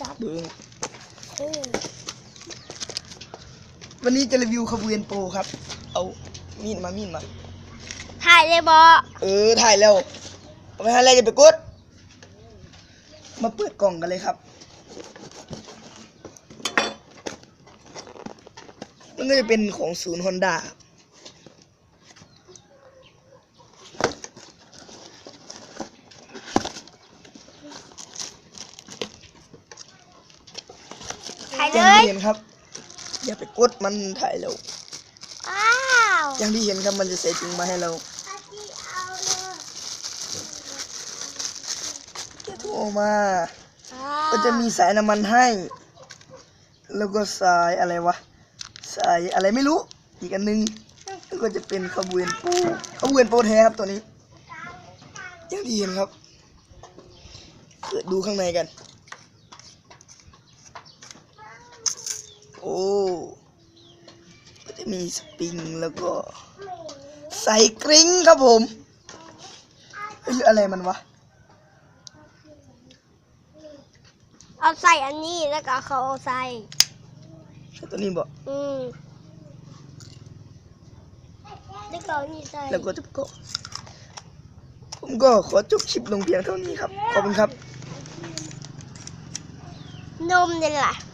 จับเบิ้งเออวันนี้จะรีวิวคาบูเอนโปครับ เอามีดมามีดมา ถ่ายเลยบอเออถ่ายแล้วเอาไปให้อะไรจะไปกด มาเปิดกล่องกันเลยครับ มันก็จะเป็นของศูนย์ฮอนด้าถ่าย เลย่างย ที่เห็นครับ อย่าไปกดมันถ่ายแล้วว้าวอย่างที่เห็นครับมันจะใส่ถุงมาให้เราจะโทรมา ก็จะมีสายน้ำมันให้ แล้วก็สายอะไรวะ สายอะไรไม่รู้ อีกอันนึง แล้วก็จะเป็นขบวนโปขบวนโปแท้ครับตัวนี้อย่างที่เห็นครับเปิดดูข้างในกัน โอ้ ก็จะมีสปริงแล้วก็ ใส่กริ้งครับผมเอ้ยหรืออะไรมันวะ เอาใส่อันนี้แล้วก็เขาเอาใส่ใช่ตัวนี้บอกอืมแล้วก็เอานี่ใส่แล้วก็จะก็ผมก็ขอจบคลิปลงเพียงเท่านี้ครับ ขอบคุณครับ นมนี่แหละ